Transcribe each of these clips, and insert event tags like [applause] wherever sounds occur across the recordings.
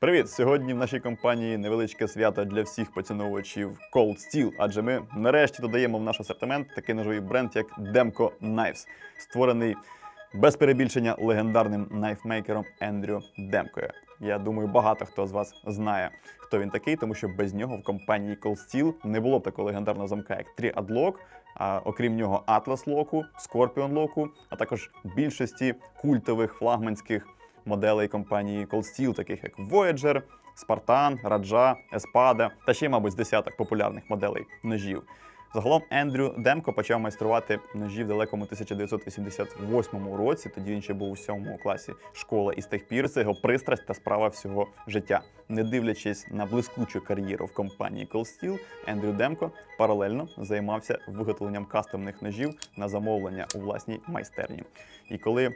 Привіт! Сьогодні в нашій компанії невеличке свято для всіх поціновувачів Cold Steel, адже ми нарешті додаємо в наш асортимент такий ножовий бренд, як Demco Knives, створений без перебільшення легендарним найфмейкером Ендрю Демкою. Я думаю, багато хто з вас знає, хто він такий, тому що без нього в компанії Cold Steel не було б такого легендарного замка, як Triad а окрім нього Atlas Lock, Scorpion Lock, а також більшості культових флагманських моделей компанії Cold Steel, таких як Voyager, Spartan, Raja, Espada та ще, мабуть, з десяток популярних моделей ножів. Загалом Ендрю Демко почав майструвати ножі в далекому 1988 році. Тоді він ще був у сьомому класі школи, і з тих пір це його пристрасть та справа всього життя. Не дивлячись на блискучу кар'єру в компанії Cold Steel, Ендрю Демко паралельно займався виготовленням кастомних ножів на замовлення у власній майстерні. І коли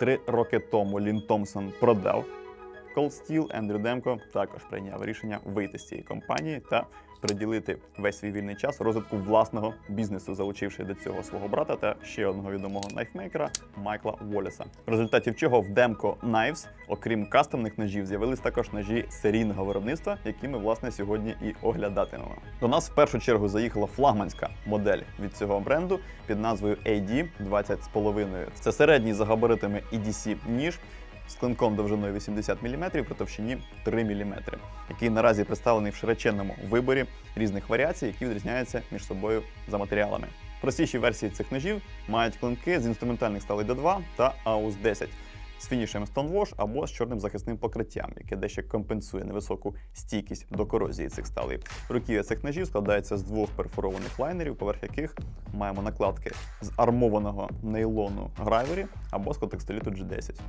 три роки тому Лін Томпсон продав Cold Steel, Ендрю Демко також прийняв рішення вийти з цієї компанії та приділити весь свій вільний час розвитку власного бізнесу, залучивши до цього свого брата та ще одного відомого найфмейкера Майкла Воліса. В результаті чого в Demco Knives, окрім кастомних ножів, з'явились також ножі серійного виробництва, які ми власне сьогодні і оглядатимемо. До нас в першу чергу заїхала флагманська модель від цього бренду під назвою AD 20,5. Це середній за габаритами EDC ніж з клинком довжиною 80 мм при товщині 3 мм, який наразі представлений в широченному виборі різних варіацій, які відрізняються між собою за матеріалами. Простіші версії цих ножів мають клинки з інструментальних сталей D2 та AUS 10 з фінішем Stonewash або з чорним захисним покриттям, яке дещо компенсує невисоку стійкість до корозії цих сталей. Руків'я цих ножів складається з двох перфорованих лайнерів, поверх яких маємо накладки з армованого нейлону грайвері або з контекстоліту G10.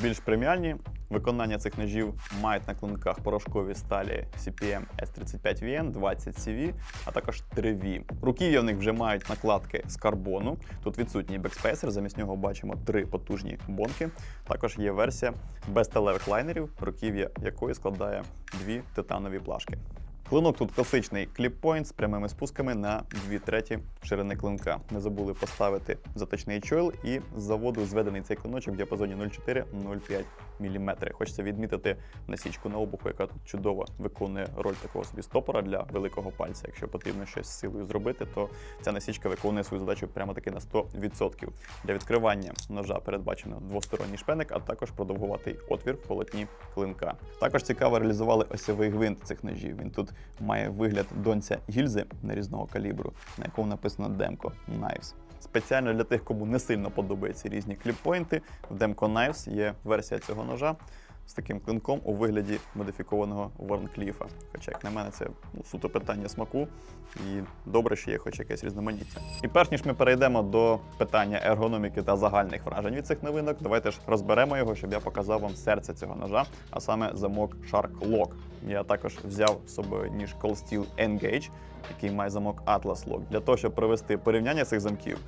Більш преміальні виконання цих ножів мають на клинках порошкові сталі CPM S35VN, 20 CV, а також 3V. Руків'я в них вже мають накладки з карбону. Тут відсутній бекспейсер, замість нього бачимо три потужні бонки. Також є версія без сталевих лайнерів, руків'я якої складає дві титанові плашки. Клинок тут класичний кліп-пойнт з прямими спусками на 2 треті ширини клинка. Не забули поставити заточний чойл і з заводу зведений цей клиночок в діапазоні 0,4-0,5 мм. Хочеться відмітити насічку на обуху, яка тут чудово виконує роль такого собі стопора для великого пальця. Якщо потрібно щось з силою зробити, то ця насічка виконує свою задачу прямо таки на 100%. Для відкривання ножа передбачено двосторонній шпеник, а також продовгуватий отвір в полотні клинка. Також цікаво реалізували осьовий гвинт цих ножів. Він тут має вигляд донця гільзи нарізного калібру, на якому написано Demco Knives. Спеціально для тих, кому не сильно подобаються різні кліппойнти, в Demco Knives є версія цього ножа з таким клинком у вигляді модифікованого Варнкліфа. Хоча, як на мене, це ну, суто питання смаку, і добре, що є хоч якесь різноманіття. І перш ніж ми перейдемо до питання ергономіки та загальних вражень від цих новинок, давайте ж розберемо його, щоб я показав вам серце цього ножа, а саме замок Shark Lock. Я також взяв з собою ніж Cold Steel Engage, який має замок Atlas Lock, для того, щоб провести порівняння цих замків,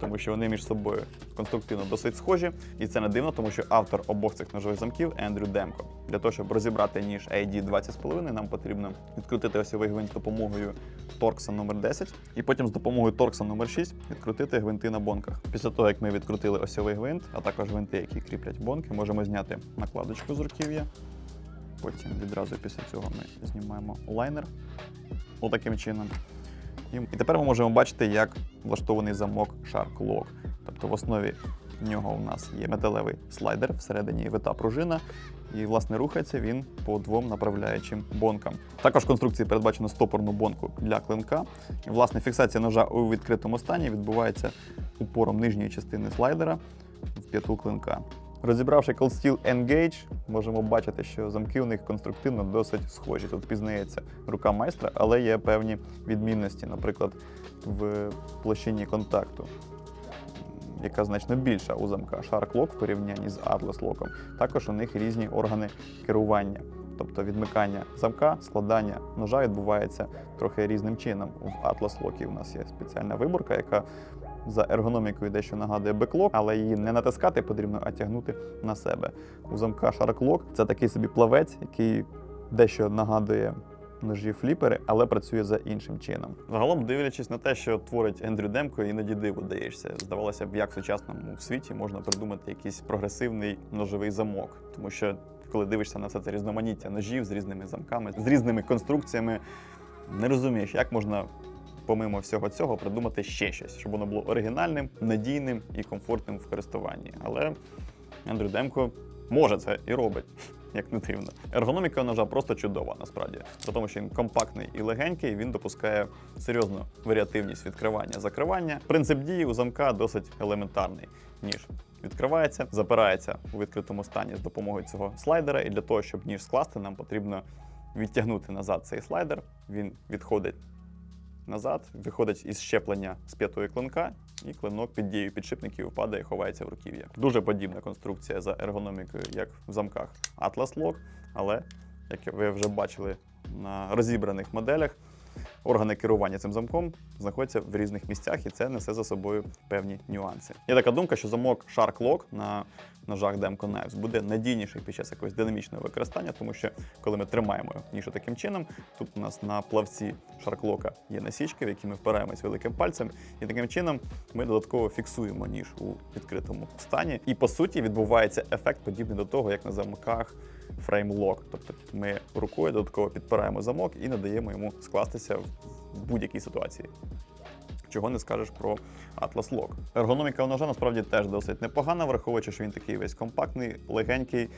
тому що вони між собою конструктивно досить схожі, і це не дивно, тому що автор обох цих ножових замків Ендрю Демко. Для того, щоб розібрати ніж AD 20,5, нам потрібно відкрутити осьовий гвинт з допомогою торкса номер 10 і потім з допомогою торкса номер 6 відкрутити гвинти на бонках. Після того, як ми відкрутили осьовий гвинт, а також гвинти, які кріплять бонки, можемо зняти накладочку з руків'я. Потім відразу після цього ми знімаємо лайнер отаким чином. І, тепер ми можемо бачити, як влаштований замок Shark Lock. Тобто в основі нього у нас є металевий слайдер, всередині вита пружина, і власне рухається він по двом направляючим бонкам. Також в конструкції передбачено стопорну бонку для клинка. І, власне, фіксація ножа у відкритому стані відбувається упором нижньої частини слайдера в п'яту клинка. Розібравши Cold Steel Engage, можемо бачити, що замки у них конструктивно досить схожі. Тут пізнається рука майстра, але є певні відмінності, наприклад, в площині контакту, яка значно більша у замка Shark Lock в порівнянні з Atlas Lock. Також у них різні органи керування. Тобто відмикання замка, складання ножа відбувається трохи різним чином. В Atlas Lock у нас є спеціальна виборка, яка за ергономікою дещо нагадує беклок, але її не натискати потрібно, а тягнути на себе. У замка Shark це такий собі плавець, який дещо нагадує ножі фліпери, але працює за іншим чином. Загалом, дивлячись на те, що творить Ендрю Демко, іноді диву даєшся. Здавалося б, як в сучасному світі можна придумати якийсь прогресивний ножовий замок, тому що коли дивишся на все це різноманіття ножів з різними замками, з різними конструкціями, не розумієш, як можна. Помимо всього цього, придумати ще щось, щоб воно було оригінальним, надійним і комфортним в користуванні. Але Андрю Демко може це і робить, [laughs] як не дивно. Ергономіка ножа просто чудова, насправді. При тому, що він компактний і легенький, він допускає серйозну варіативність відкривання закривання. Принцип дії у замка досить елементарний. Ніж відкривається, запирається у відкритому стані з допомогою цього слайдера. І для того, щоб ніж скласти, нам потрібно відтягнути назад цей слайдер. Він відходить назад, виходить із щеплення з п'ятої клинка, і клинок під дією підшипників падає ховається в руків'я. Дуже подібна конструкція за ергономікою, як в замках Atlas Lock, але, як ви вже бачили на розібраних моделях, органи керування цим замком знаходяться в різних місцях, і це несе за собою певні нюанси. Є така думка, що замок Shark Lock на ножах Demco Knives буде надійніший під час якогось динамічного використання, тому що коли ми тримаємо ніж таким чином, тут у нас на плавці Shark є насічки, в які ми впираємось великим пальцем, і таким чином ми додатково фіксуємо ніж у відкритому стані. І по суті відбувається ефект подібний до того, як на замках Lock. Тобто ми рукою додатково підпираємо замок і надаємо йому скластися в будь-якій ситуації. Чого не скажеш про Atlas Lock. Ергономіка ножа насправді теж досить непогана, враховуючи, що він такий весь компактний, легенький.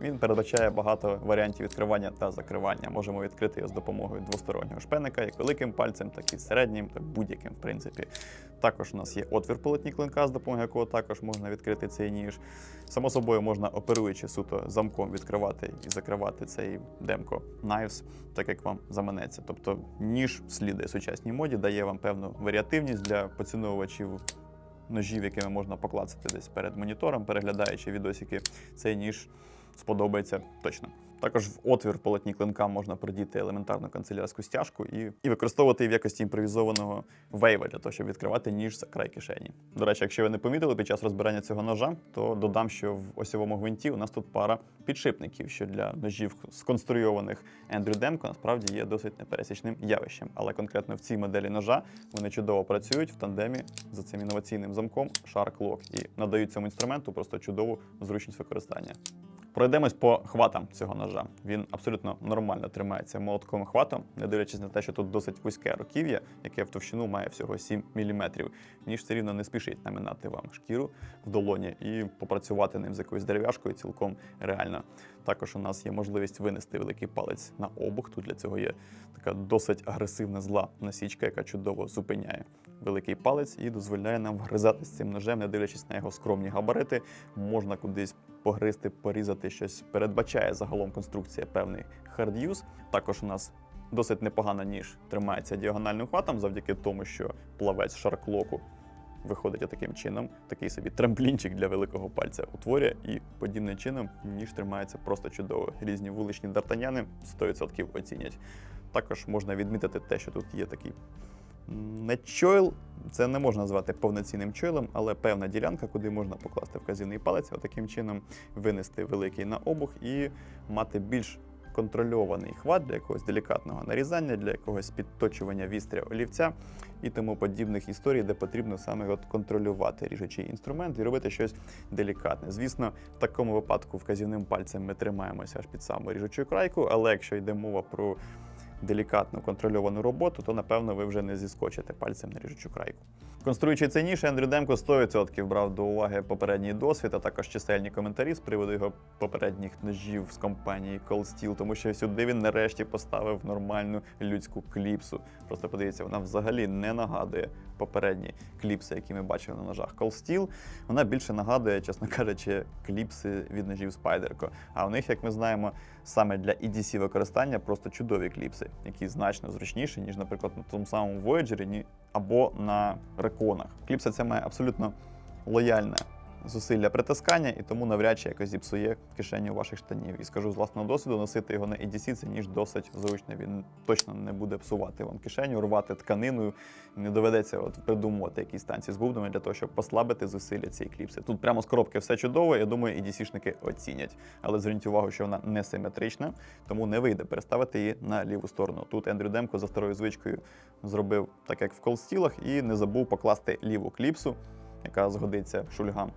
Він передбачає багато варіантів відкривання та закривання. Можемо відкрити його з допомогою двостороннього шпеника, як великим пальцем, так і середнім, так будь-яким, в принципі. Також у нас є отвір полотні клинка, з допомогою якого також можна відкрити цей ніж. Само собою можна, оперуючи суто замком, відкривати і закривати цей Demco Knives, так як вам заманеться. Тобто ніж слідує сучасній моді, дає вам певну варіативність для поціновувачів ножів, якими можна поклацати десь перед монітором, переглядаючи відосики, цей ніж сподобається точно. Також в отвір полотні клинка можна продіти елементарну канцелярську стяжку і, і використовувати її в якості імпровізованого вейва для того, щоб відкривати ніж за край кишені. До речі, якщо ви не помітили під час розбирання цього ножа, то додам, що в осьовому гвинті у нас тут пара підшипників, що для ножів сконструйованих Ендрю Демко насправді є досить непересічним явищем. Але конкретно в цій моделі ножа вони чудово працюють в тандемі за цим інноваційним замком Shark Lock і надають цьому інструменту просто чудову зручність використання. Пройдемось по хватам цього ножа. Він абсолютно нормально тримається молотком хватом, не дивлячись на те, що тут досить вузьке руків'я, яке в товщину має всього 7 мм. Ніж все рівно не спішить наминати вам шкіру в долоні і попрацювати ним з якоюсь дерев'яшкою цілком реально. Також у нас є можливість винести великий палець на обух. Тут для цього є така досить агресивна зла насічка, яка чудово зупиняє великий палець і дозволяє нам вгризатися цим ножем, не дивлячись на його скромні габарити. Можна кудись погризти, порізати щось. Передбачає загалом конструкція певний хард'юз. Також у нас досить непогано ніж тримається діагональним хватом, завдяки тому, що плавець шарклоку виходить таким чином, такий собі трамплінчик для великого пальця утворює, і подібним чином ніж тримається просто чудово. Різні вуличні дартаняни 100% оцінять. Також можна відмітити те, що тут є такий не чойл, це не можна назвати повноцінним чойлом, але певна ділянка, куди можна покласти вказівний палець, отаким чином винести великий на обух і мати більш контрольований хват для якогось делікатного нарізання, для якогось підточування вістря олівця і тому подібних історій, де потрібно саме от контролювати ріжучий інструмент і робити щось делікатне. Звісно, в такому випадку вказівним пальцем ми тримаємося аж під саму ріжучу крайку, але якщо йде мова про делікатну контрольовану роботу, то напевно ви вже не зіскочите пальцем на ріжучу крайку. Конструюючи цей ніж, Андрю Демко 100% брав до уваги попередній досвід, а також чисельні коментарі з приводу його попередніх ножів з компанії Cold Steel, тому що сюди він нарешті поставив нормальну людську кліпсу. Просто подивіться, вона взагалі не нагадує попередні кліпси, які ми бачили на ножах Cold Steel. Вона більше нагадує, чесно кажучи, кліпси від ножів Спайдерко. А у них, як ми знаємо, саме для EDC використання просто чудові кліпси, які значно зручніші, ніж, наприклад, на тому самому Voyager або на реконах. Кліпса ця має абсолютно лояльне зусилля притискання, і тому навряд чи якось зіпсує кишеню ваших штанів. І скажу з власного досвіду, носити його на EDC це ніж досить зручно. Він точно не буде псувати вам кишеню, рвати тканиною. Не доведеться от придумувати якісь станції з бубнами для того, щоб послабити зусилля цієї кліпси. Тут прямо з коробки все чудово. Я думаю, EDC-шники оцінять. Але зверніть увагу, що вона не симетрична, тому не вийде переставити її на ліву сторону. Тут Ендрю Демко за старою звичкою зробив так, як в колстілах, і не забув покласти ліву кліпсу, яка згодиться шульгам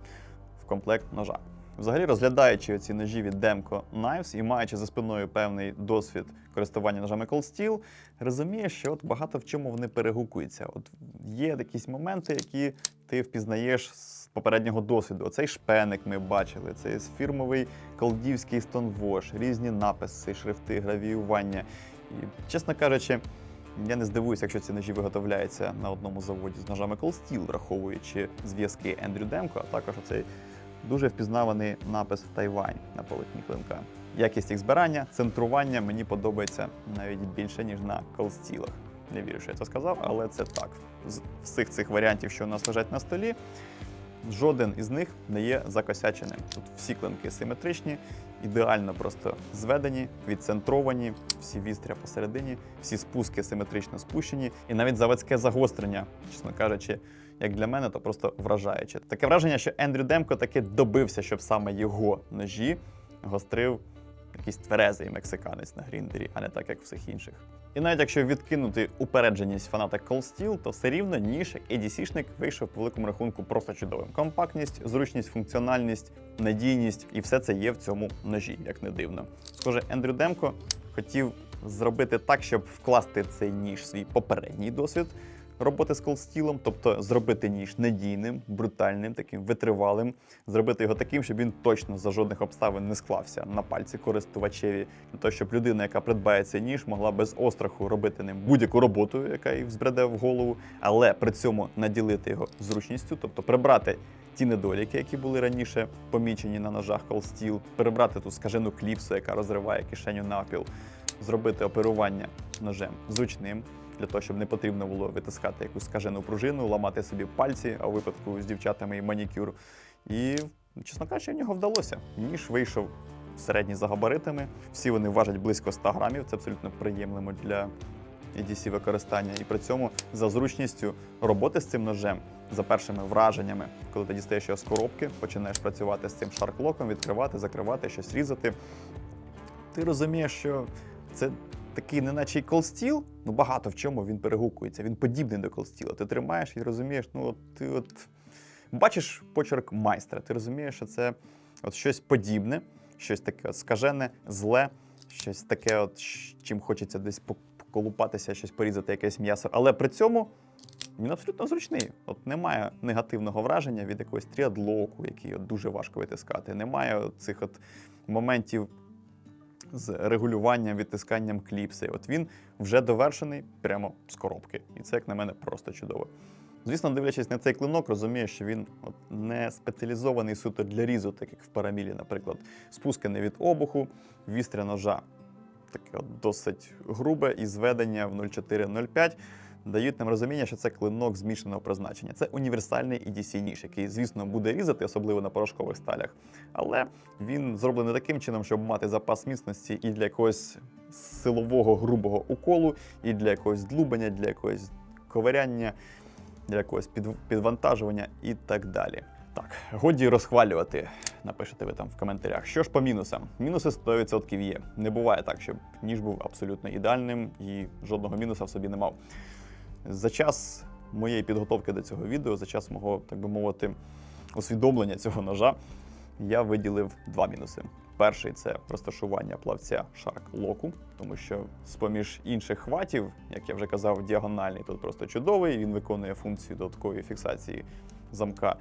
в комплект ножа. Взагалі, розглядаючи ці ножі від Demco Knives і маючи за спиною певний досвід користування ножами Cold Steel, розумієш, що от багато в чому вони перегукуються. От є якісь моменти, які ти впізнаєш з попереднього досвіду. Оцей шпеник ми бачили, цей фірмовий колдівський Stonewash, різні написи, шрифти, гравіювання. І, чесно кажучи, я не здивуюся, якщо ці ножі виготовляються на одному заводі з ножами Cold Steel, враховуючи зв'язки Ендрю Демко, а також оцей дуже впізнаваний напис Тайвань на полотні клинка. Якість їх збирання, центрування мені подобається навіть більше, ніж на Steel. Не вірю, що я це сказав, але це так. З всіх цих варіантів, що у нас лежать на столі, жоден із них не є закосяченим. Тут всі клинки симетричні, ідеально просто зведені, відцентровані, всі вістря посередині, всі спуски симетрично спущені, і навіть заводське загострення, чесно кажучи, як для мене, то просто вражаюче. Таке враження, що Ендрю Демко таки добився, щоб саме його ножі гострив якийсь тверезий мексиканець на гріндері, а не так, як всіх інших. І навіть якщо відкинути упередженість фаната Cold Steel, то все рівно ніж ADC-шник вийшов по великому рахунку просто чудовим. Компактність, зручність, функціональність, надійність і все це є в цьому ножі, як не дивно. Схоже, Ендрю Демко хотів зробити так, щоб вкласти цей ніж свій попередній досвід роботи з колстілом, тобто зробити ніж надійним, брутальним, таким витривалим, зробити його таким, щоб він точно за жодних обставин не склався на пальці користувачеві, для того, щоб людина, яка придбає цей ніж, могла без остраху робити ним будь-яку роботу, яка їй взбреде в голову, але при цьому наділити його зручністю, тобто прибрати. Ті недоліки, які були раніше помічені на ножах Steel, перебрати ту скажену кліпсу, яка розриває кишеню навпіл, зробити оперування ножем зручним, для того, щоб не потрібно було витискати якусь скажену пружину, ламати собі пальці, а у випадку з дівчатами і манікюр. І, чесно кажучи, в нього вдалося. Ніж вийшов середній за габаритами. Всі вони важать близько 100 грамів. Це абсолютно приємлемо для EDC використання. І при цьому за зручністю роботи з цим ножем, за першими враженнями, коли ти дістаєш його з коробки, починаєш працювати з цим шарклоком, відкривати, закривати, щось різати. Ти розумієш, що це такий, неначе колстіл, ну багато в чому він перегукується. Він подібний до колстіла. Ти тримаєш і розумієш, ну от ти от бачиш почерк майстра, ти розумієш, що це от щось подібне, щось таке от скажене, зле, щось таке, от, чим хочеться десь поколупатися, щось порізати, якесь м'ясо. Але при цьому він абсолютно зручний. От немає негативного враження від якогось тріадлоку, який от дуже важко витискати. Немає цих от моментів з регулюванням, відтисканням кліпси. От він вже довершений прямо з коробки. І це, як на мене, просто чудово. Звісно, дивлячись на цей клинок, розумієш, що він от не спеціалізований суто для різу, так як в парамілі, наприклад, спуски не від обуху, вістря ножа таке от досить грубе і зведення в 0,4-0,5 дають нам розуміння, що це клинок змішаного призначення. Це універсальний EDC ніж, який, звісно, буде різати, особливо на порошкових сталях. Але він зроблений таким чином, щоб мати запас міцності і для якогось силового грубого уколу, і для якогось длубання, для якогось ковиряння, для якогось під- підвантажування і так далі. Так, годі розхвалювати, напишете ви там в коментарях. Що ж по мінусам? Мінуси 100% є. Не буває так, щоб ніж був абсолютно ідеальним і жодного мінуса в собі не мав. За час моєї підготовки до цього відео, за час мого, так би мовити, усвідомлення цього ножа, я виділив два мінуси. Перший це розташування плавця шарк локу, тому що з-поміж інших хватів, як я вже казав, діагональний тут просто чудовий. Він виконує функцію додаткової фіксації замка.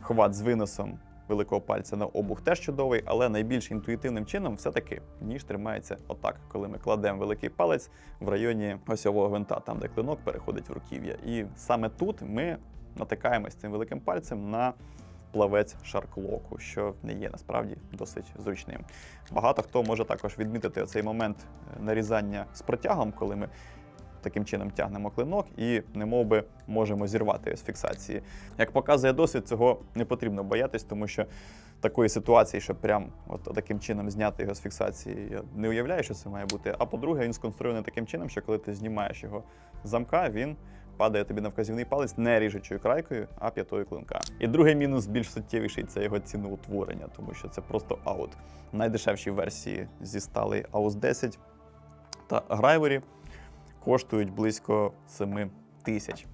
Хват з виносом великого пальця на обух теж чудовий, але найбільш інтуїтивним чином все-таки ніж тримається отак, коли ми кладемо великий палець в районі осьового гвинта, там де клинок переходить в руків'я. І саме тут ми натикаємось цим великим пальцем на плавець шарклоку, що не є насправді досить зручним. Багато хто може також відмітити цей момент е, нарізання з протягом, коли ми таким чином тягнемо клинок і немов би можемо зірвати з фіксації. Як показує досвід, цього не потрібно боятись, тому що такої ситуації, щоб прям от таким чином зняти його з фіксації, я не уявляю, що це має бути. А по-друге, він сконструйований таким чином, що коли ти знімаєш його з замка, він падає тобі на вказівний палець не ріжучою крайкою, а п'ятою клинка. І другий мінус більш суттєвіший це його ціноутворення, тому що це просто аут. Найдешевші версії зі стали AUS 10 та Грайворі коштують близько 7 тисяч.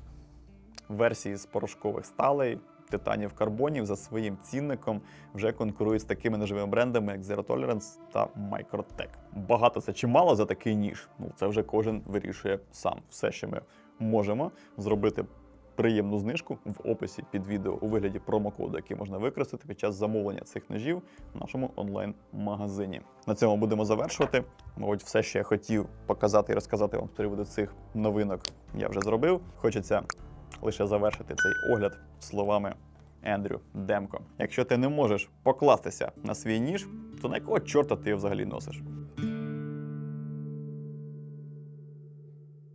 Версії з порошкових сталей титанів карбонів за своїм цінником вже конкурують з такими ножовими брендами, як Zero Tolerance та Microtech. Багато це чи мало за такий ніж? Ну це вже кожен вирішує сам. Все, що ми можемо зробити приємну знижку в описі під відео у вигляді промокоду, який можна використати під час замовлення цих ножів в нашому онлайн-магазині. На цьому будемо завершувати. Мабуть, все, що я хотів показати і розказати вам з приводу цих новинок, я вже зробив. Хочеться лише завершити цей огляд словами Ендрю Демко. Якщо ти не можеш покластися на свій ніж, то на якого чорта ти його взагалі носиш?